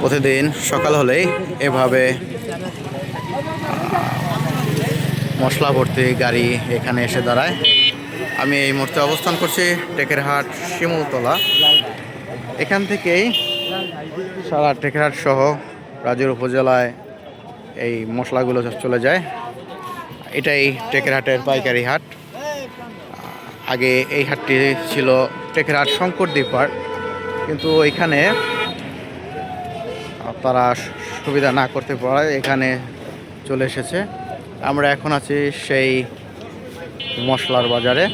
প্রতিদিন সকাল হলেই এভাবে মশলা ভর্তি গাড়ি এখানে এসে দাঁড়ায়। আমি এই মুহূর্তে অবস্থান করছি টেকেরহাট শিমুলতলা। এখান থেকেই সারা টেকেরহাট সহ রাজুর উপজেলায় এই মশলাগুলো চলে যায়। এটাই টেকেরহাটের পাইকারি হাট। আগে এই হাটটি ছিল টেকেরহাট শঙ্কর দ্বীপার কিন্তু এখানে তারা সুবিধা না করতে পারায় এখানে চলে এসেছে। আমরা এখন আছি সেই মশলার বাজারে।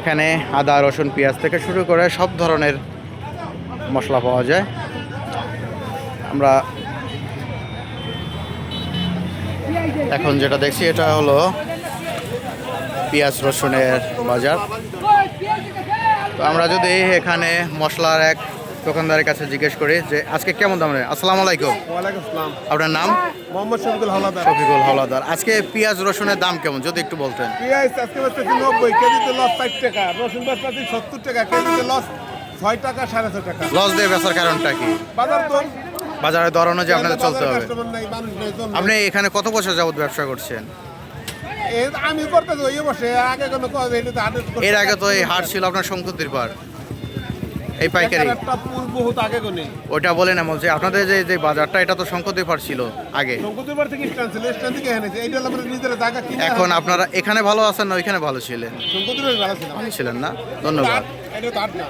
এখানে আদা, রসুন, পেঁয়াজ থেকে শুরু করে সব ধরনের মশলা পাওয়া যায়। আমরা এখন যেটা দেখছি, এটা হলো পেঁয়াজ, রসুনের বাজার। তো আমরা যদি এখানে মশলার এক দোকানদারের কাছে জিজ্ঞেস করি যে আজকে কেমন দাম আসসালামু আলাইকুম। আপনার নাম? মোহাম্মদ শফিকুল হাওলাদার। শফিকুল আজকে পেঁয়াজ রসুনের দাম কেমন? যদি একটু বলতেন। পেঁয়াজ আজকে বেচতেছি নব্বই কেজিতে লস ষাট টাকা। রসুন বেচতেছি সত্তর টাকা কেজিতে লস ছয় টাকা সাড়ে ছয় টাকা। লস দিয়ে বেচার কারণটা কি? বাজার দর? অনুযায়ী আপনাদের চলতে হবে। আপনি এখানে কত বছর যাবত ব্যবসা করছেন? আমি আগে কোনো এর আগে তো এই হাট ছিল আপনার শঙ্কুদ্দির পার এই পাইকারি। ওটা বলে না বলছে আপনাদের যে যে বাজারটা এটা তো শঙ্কুদ্দির পার ছিল আগে। শঙ্কুতিবার থেকে স্ট্যান্ড ছিল স্ট্যান্ড থেকে এনেছে এইটা হলো আমাদের নিজের জায়গা কিনে এখন আপনারা এখানে ভালো আছেন না ওইখানে ভালো ছিলেন? ছিলেন না? ধন্যবাদ। এটা তো আট না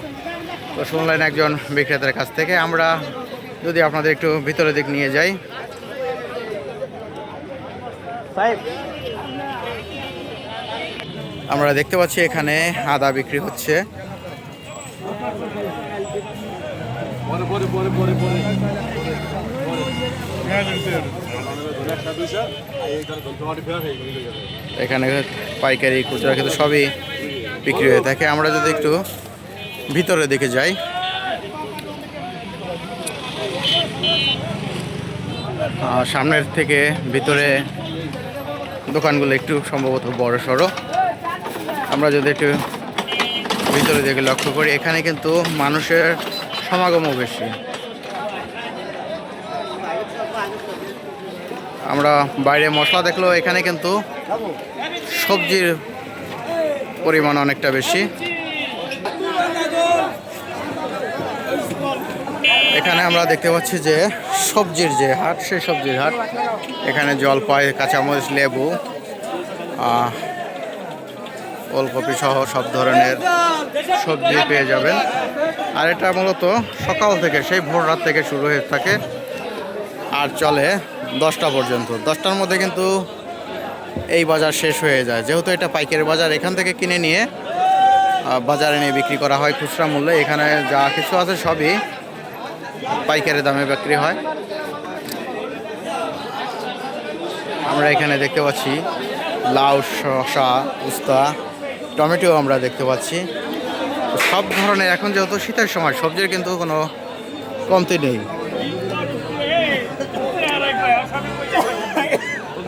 তো শুনলেন একজন বিক্রেতার কাছ থেকে। আমরা যদি আপনাদের একটু ভিতরে দিক নিয়ে যাই। আমরা দেখতে পাচ্ছি এখানে আদা বিক্রি হচ্ছে। এখানে পাইকারি, খুচরা কিন্তু সবই বিক্রি হয়ে থাকে। আমরা যদি একটু ভিতরে দিকে যাই। সামনের থেকে ভিতরে দোকানগুলো একটু সম্ভবত বড় সড়ো আমরা যদি একটু ভিতরে দিকে লক্ষ্য করি, এখানে কিন্তু মানুষের সমাগমও বেশি। আমরা বাইরে মশলা দেখলেও এখানে কিন্তু সবজির পরিমাণ অনেকটা বেশি। এখানে আমরা দেখতে পাচ্ছি যে সবজির যে হাট, সেই সবজির হাট। এখানে জলপাই, কাঁচামরিচ, লেবু ওলকপি সহ সব ধরনের সবজি পেয়ে যাবেন। আর এটা মূলত সকাল থেকে, সেই ভোর রাত থেকে শুরু হয়ে থাকে আর চলে দশটা পর্যন্ত। দশটার মধ্যে কিন্তু এই বাজার শেষ হয়ে যায়। যেহেতু এটা পাইকারি বাজার, এখান থেকে কিনে নিয়ে বাজারে নিয়ে বিক্রি করা হয় খুচরা মূল্যে। এখানে যা কিছু আছে সবই পাইকারি দামে বিক্রি হয়। আমরা এখানে দেখতে পাচ্ছি লাউ, শসা, উস্তা টমেটো আমরা দেখতে পাচ্ছি। সব ধরনের এখন যেহেতু শীতের সময় সবজির কিন্তু কোনো কমতি নেই।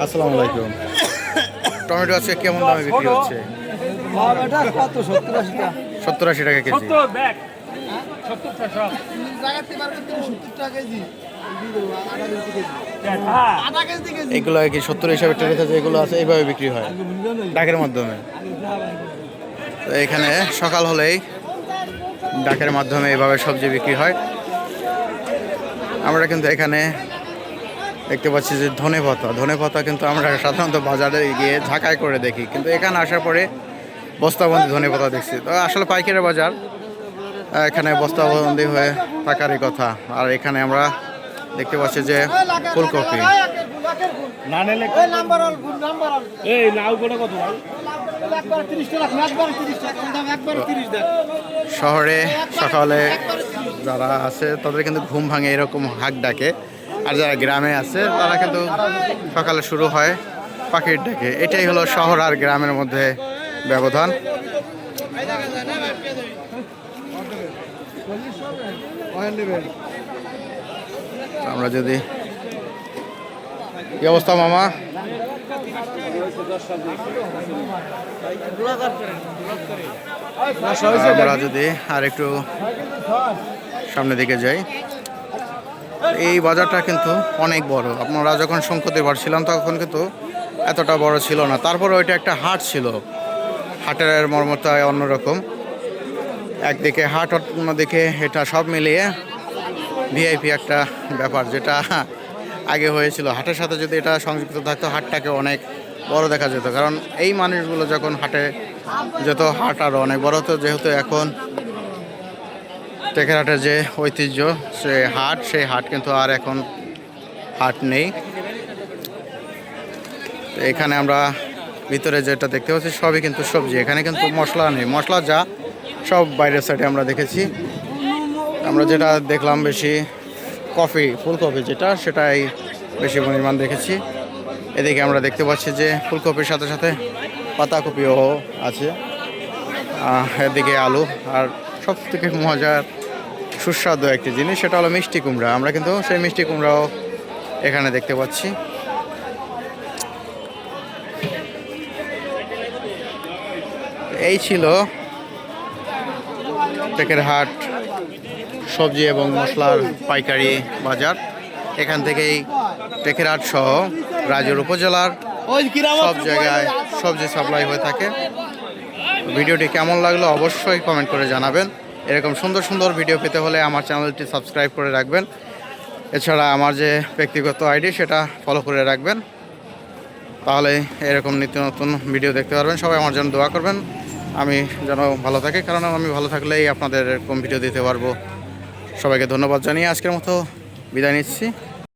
আসসালামু আলাইকুম। টমেটো আজকে কেমন দামে বিক্রি হচ্ছে? সত্তর আশি টাকা কেজি। এগুলো কি সত্তর হিসাবে ট্রেনেতে যেগুলো আছে? এইভাবে বিক্রি হয়। ডাকের মাধ্যমে। তো এখানে সকাল হলেই ডাকের মাধ্যমে এইভাবে সবজি বিক্রি হয়। আমরা কিন্তু এখানে দেখতে পাচ্ছি যে ধনে পাতা ধনে পাতা কিন্তু আমরা সাধারণত বাজারে গিয়ে ঝাঁকাই করে দেখি। কিন্তু এখানে আসার পরে বস্তাবন্দি ধনে পাতা দেখছি। তো আসলে পাইকারি বাজার এখানে বস্তাবন্দি হয়ে থাকারই কথা। আর এখানে আমরা দেখতে পাচ্ছি যে ফুলকপি। শহরে সকালে যারা আছে, তাদের কিন্তু ঘুম ভাঙে, এরকম হাঁক ডাকে। আর যারা গ্রামে আছে, তারা কিন্তু সকালে শুরু হয় পাখির ডাকে। এটাই হলো শহর আর গ্রামের মধ্যে ব্যবধান। আমরা যদি কি অবস্থা, মামা? আমরা যদি আর একটু সামনের দিকে যাই, এই বাজারটা কিন্তু অনেক বড়। আপনারা যখন শঙ্কতে ছিলাম তখন কিন্তু এতটা বড় ছিল না। তারপরে ওইটা একটা হাট ছিল। হাটের মর্মতা অন্যরকম। একদিকে হাট, অন্যদিকে এটা সব মিলিয়ে ভিআইপি একটা ব্যাপার, যেটা আগে হয়েছিল। হাটের সাথে যদি এটা সংযুক্ত থাকতো, হাটটাকে অনেক বড় দেখা যেত। কারণ এই মানুষগুলো যখন হাটে যেত, হাট আরও অনেক বড় হতো। যেহেতু এখন টেকেরহাটের যে ঐতিহ্য, সে হাট, সেই হাট কিন্তু আর এখন হাট নেই। এখানে আমরা ভিতরে যেটা দেখতে পাচ্ছি, সবই কিন্তু সবজি। এখানে কিন্তু মশলা নেই। মশলা যা, সব বাইরের সাইডে আমরা দেখেছি। আমরা যেটা দেখলাম বেশি কফি, ফুলকপি যেটা, সেটাই বেশি পরিমাণ দেখেছি। এদিকে আমরা দেখতে পাচ্ছি যে ফুলকপির সাথে সাথে পাতাকপিও আছে। এদিকে আলু, আর সব থেকে মজার সুস্বাদু একটি জিনিস, সেটা হলো মিষ্টি কুমড়া। আমরা কিন্তু সেই মিষ্টি কুমড়াও এখানে দেখতে পাচ্ছি। এই ছিল টেকেরহাট সবজি এবং মশলার পাইকারি বাজার। এখান থেকেই টেকেরহাট সহ রাজুর উপজেলার সব জায়গায় সবজি সাপ্লাই হয়ে থাকে। ভিডিওটি কেমন লাগল অবশ্যই কমেন্ট করে জানাবেন। এরকম সুন্দর সুন্দর ভিডিও পেতে হলে আমার চ্যানেলটি সাবস্ক্রাইব করে রাখবেন। এছাড়া আমার যে ব্যক্তিগত আইডি সেটা ফলো করে রাখবেন। তাহলে এরকম নিত্য নতুন ভিডিও দেখতে পারবেন। সবাই আমার জন্য দোয়া করবেন। আমি যেন ভালো থাকি, কারণ আমি ভালো থাকলেই আপনাদের এরকম ভিডিও দিতে পারব। সবাইকে ধন্যবাদ জানিয়ে আজকের মতো বিদায় নিচ্ছি।